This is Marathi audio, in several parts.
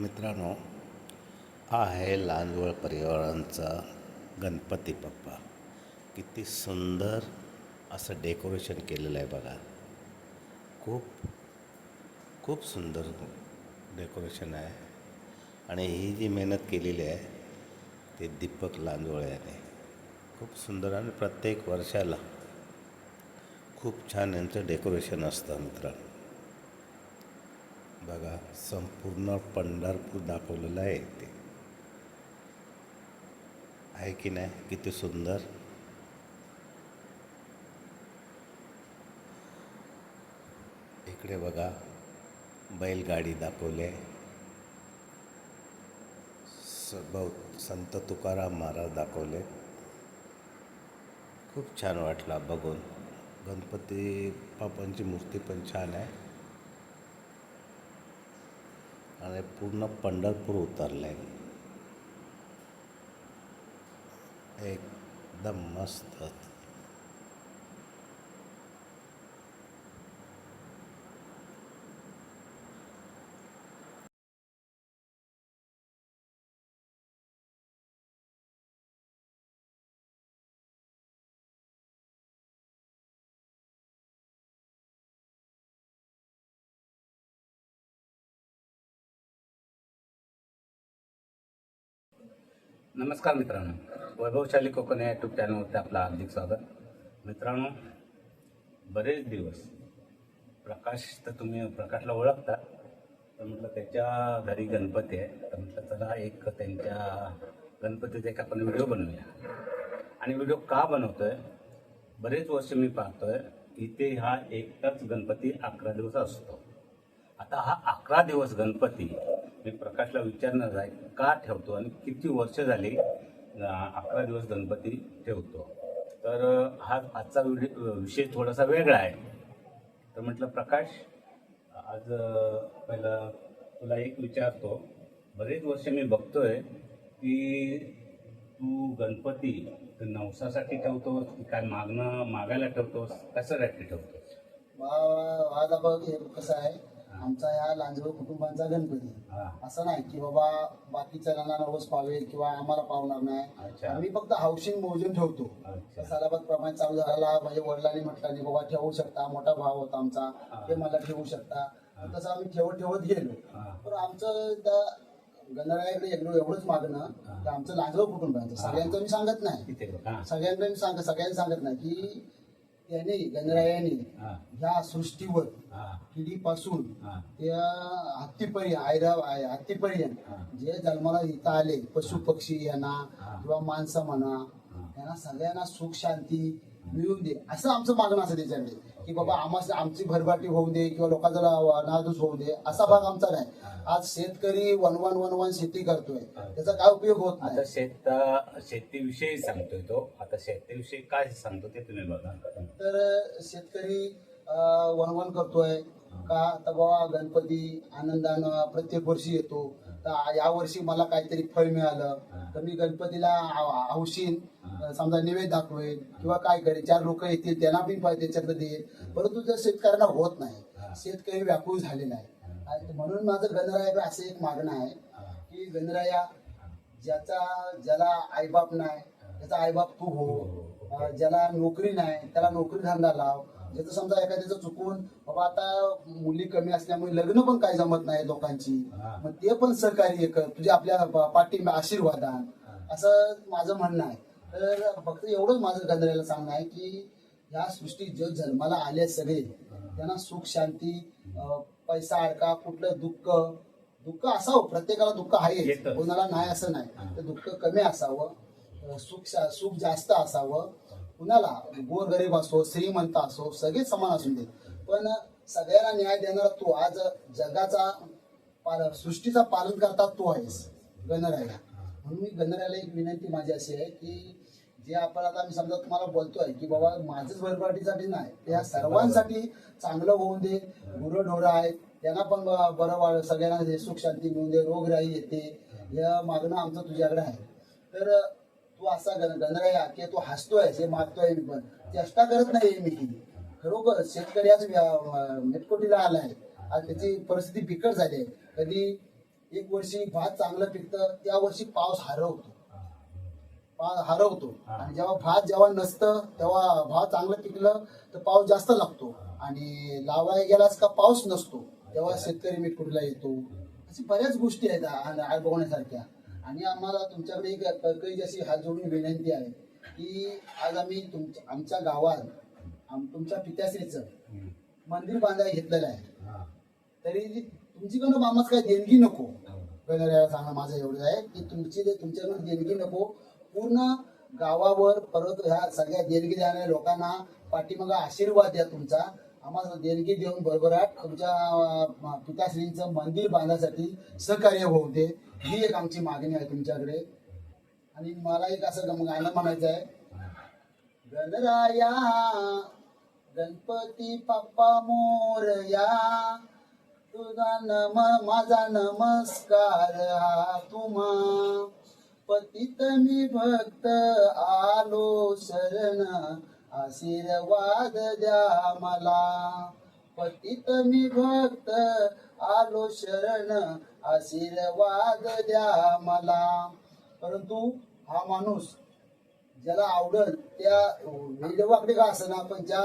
मित्रांनो हा आहे लांजवळ परिवारांचा गणपती बाप्पा. किती सुंदर असं डेकोरेशन केलेलं आहे बघा. खूप खूप सुंदर डेकोरेशन आहे. आणि ही जी मेहनत केलेली आहे ते दीपक लांजवळ याने. खूप सुंदर आणि प्रत्येक वर्षाला खूप छान यांचं डेकोरेशन असतं मित्रांनो. बघा संपूर्ण पंढरपूर दाखवलेलं आहे ते. आहे की नाही? किती सुंदर. इकडे बघा बैलगाडी दाखवले स बहुत संत तुकाराम महाराज दाखवले. खूप छान वाटला बघून. गणपती बाप्पांची मूर्ती पण छान आहे. आणि पूर्ण पंढरपूर उतरलं. आहे एकदम मस्त. नमस्कार मित्रांनो. वैभवशाली कोकण या यूट्यूब चॅनलवरती आपलं हार्दिक स्वागत. मित्रांनो बरेच दिवस प्रकाश तर तुम्ही प्रकाशला ओळखता तर म्हटलं त्याच्या घरी गणपती आहे. तर म्हटलं चला एक त्यांच्या गणपतीचा एक आपण व्हिडिओ बनवूया. आणि व्हिडिओ का बनवतो आहे बरेच वर्ष मी पाहतो आहे इथे हा एकटाच गणपती अकरा दिवस असतो. आता हा अकरा दिवस गणपती मी प्रकाशला विचारणार आहे का ठेवतो आणि किती वर्ष झाली अकरा दिवस गणपती ठेवतो? तर हा आजचा व्हिडिओ विषय थोडासा वेगळा आहे. तर म्हटलं प्रकाश आज पहिला तुला एक विचारतो. बरेच वर्ष मी बघतोय की तू गणपती नवसासाठी ठेवतोस की काय मागणं मागायला ठेवतोस? कशासाठी ठेवतोस? माझा आता बघ हे कसं आहे आमचा या लांजवळ कुटुंबांचा गणपती. असं नाही की बाबा बाकीच्या जणांना नवस पावेल किंवा आम्हाला पावणार नाही. आम्ही फक्त हाऊसिंग मोजून ठेवतो. सालाबाद प्रमाणे चालू झाला. माझ्या वडिलांनी म्हटलं नाही बाबा ठेवू शकता. मोठा भाव होता आमचा. ते मला ठेवू शकता. तसं आम्ही ठेवत ठेवत गेलो. पण आमचं त्या गणरायाकडे एवढं एवढंच मागणं की आमचं लांजवळ कुटुंब आहे. सांगण्याचं मी सांगत नाही. सगळ्यांना मी सांग सगळ्यांना सांगत नाही की त्याने गणरायाने ह्या सृष्टीवर किडीपासून त्या हत्तीपर्यंत हत्तीपर्यंत. जे जन्माला इथं आले पशु पक्षी यांना. किंवा माणसं म्हणा. यांना सगळ्यांना सुख शांती मिळून दे असं आमचं मागणं असं त्याच्याकडे की बाबा आम्हाला आमची भरभाटी होऊ दे किंवा लोकांचा नादूस होऊ दे असा भाग आमचा नाही. आज शेतकरी वन वन वन वन शेती करतोय. त्याचा काय उपयोग होत आता नाही शेत शेतीविषयी सांगतोय तो. आता शेतीविषयी काय सांगतो ते तुम्ही बघा. तर शेतकरी अं, वणवण करतोय. का तर बाबा गणपती आनंदानं प्रत्येक वर्षी येतो. तर या वर्षी मला काहीतरी फळ मिळालं. तर मी गणपतीला अं, समजा निवेद दाखवेल किंवा काय करेल चार लोक येतील त्यांना बी पाहिजे त्याच्यातलं देईल. परंतु त्या शेतकऱ्यांना होत नाही शेतकरी व्याकुळ झालेला आहे आणि म्हणून माझं गणराया असं एक मागणं आहे की गणराया ज्याचा ज्याला आईबाप नाही त्याचा आईबाप तू हो. अं, ज्याला नोकरी नाही त्याला नोकरी धंदा लाव. ज्याचं समजा एखाद्याचं चुकून बाबा आता मुली कमी असल्यामुळे लग्न पण काही जमत नाही लोकांची. हा. मग ते पण सहकार्य कर तुझ्या आपल्या पा- पाठिंबा आशीर्वादान असं माझं म्हणणं आहे. तर फक्त एवढंच माझं गंधराला सांगणं आहे की ह्या सृष्टीत जो जन्माला आले सगळे त्यांना सुख शांती पैसा अडका कुठलं दुःख दुःख असावं प्रत्येकाला दुःख आहे. कोणाला नाही असं नाही. तर दुःख कमी असावं सुख सुख जास्त असावं. कुणाला गोरगरीब असो श्रीमंत असो सगळेच समान असू दे. पण सगळ्यांना न्याय देणारा तू आज जगाचा पाल सृष्टीचा पालन करता तू आहेस गणराया म्हणून मी गणरायाला एक विनंती माझी अशी आहे की जे आपण आता मी समजा तुम्हाला बोलतोय की बाबा माझंच भरपाटीसाठी नाही त्या सर्वांसाठी चांगलं होऊन दे गुरंढोरं आहेत त्यांना पण बरं वाढ सगळ्यांना सुख शांती मिळून दे रोगराई येते या मागणं आमचं तुझ्याकडे आहे. तर तू असा गण गणराया की तू हसतोय हे मागतोय मी पण. चेष्टा करत नाही मी. खरोखर शेतकरी आज मेटकोटीला आलाय. आज त्याची परिस्थिती बिकट झाली आहे. कधी एक वर्षी भात चांगलं पिकतं त्या वर्षी पाऊस हरवतो. हरवतो. आणि जेव्हा भात जेव्हा नसतं तेव्हा भात चांगलं पिकलं तर पाऊस जास्त लागतो. आणि लावाय गेलास का पाऊस नसतो. तेव्हा शेतकरी मीठ कुठला येतो? अशी बऱ्याच गोष्टी आहेत बघण्यासारख्या. आणि आम्हाला तुमच्याकडे एक कळकळीची अशी हात जोडून विनंती आहे की आज आम्ही तुमच्या आमच्या गावात आम- तुमच्या पित्याश्रीचं. मंदिर बांधायला घेतलेलं आहे. तरी तुमच्याकडनं मामाच काय देणगी नको. पहिल्या सांगणं माझं एवढं आहे की तुमची जे तुमच्याकडून देणगी नको पूर्ण गावावर परत ह्या सगळ्या देणगी देणाऱ्या लोकांना पाठीमागा आशीर्वाद द्या तुमचा. आम्हाला देणगी देऊन भरभराट तुमच्या पिताश्रींचं मंदिर बांधण्यासाठी सहकार्य होऊ दे ही एक आमची मागणी आहे तुमच्याकडे. आणि मला एक असं गाणं म्हणायचं आहे. गणराया गणपती बाप्पा मोरया तुझा नम माझा नमस्कार हा तुम्हा. पतित मी भक्त आलो शरण आशीर्वाद द्या मला. पतित मी भक्त आलो शरण आशीर्वाद द्या मला. परंतु हा माणूस ज्याला आवडल त्या व्हिडिओकडे का असं आपण ज्या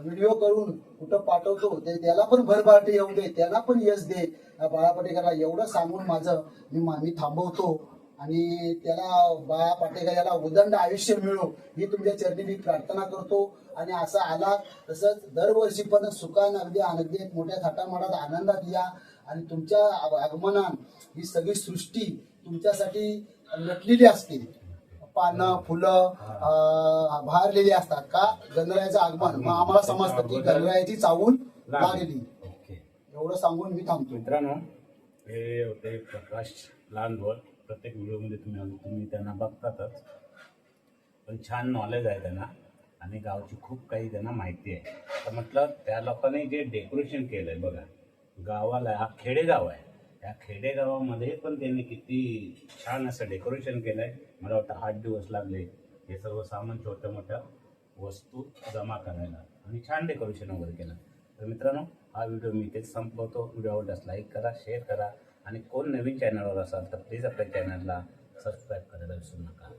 व्हिडिओ करून कुठं पाठवतो ते त्याला पण भरभराटी येऊ दे त्याला पण यश दे. बाळा पाटेकरला एवढं सांगून माझं मी मी थांबवतो. आणि त्याला बाळा पाटेकर याला उदंड आयुष्य मिळो ही तुमच्या चरणी मी प्रार्थना करतो. आणि असा आला तसंच दरवर्षी पण सुखान अगदी अगदी मोठ्या थाटामाटात आनंदात या. आणि तुमच्या आगमनान ही सगळी सृष्टी तुमच्यासाठी नटलेली असते पानं फुलं अं, भारलेली असतात का? गणरायाचं आगमन. मग आम्हाला समजतं की गणरायाची चावूल लागली. एवढं सांगून मी थांबतो. मित्रांनो हे होते प्रकाश लांडवळ. प्रत्येक व्हिडिओमध्ये तुम्ही तुम्ही त्यांना बघतातच. पण छान नॉलेज आहे त्यांना. आणि गावची खूप काही त्यांना माहिती आहे. तर म्हटलं त्या लोकांनी जे डेकोरेशन केलं आहे बघा. गावाला हा खेडेगाव आहे. या खेडेगावामध्ये पण त्यांनी किती छान असं डेकोरेशन केलं आहे मला वाटतं आठ दिवस लागले हे सर्व सामान छोट्या मोठ्या वस्तू जमा करायला. आणि छान डेकोरेशन वगैरे केलं. तर मित्रांनो हा व्हिडिओ मी इथेच संपवतो. व्हिडिओ आवडल्यास लाईक करा शेअर करा. आणि कोण नवीन चॅनलवर असाल तर प्लीज आपल्या चॅनलला सबस्क्राईब करायला विसरू नका.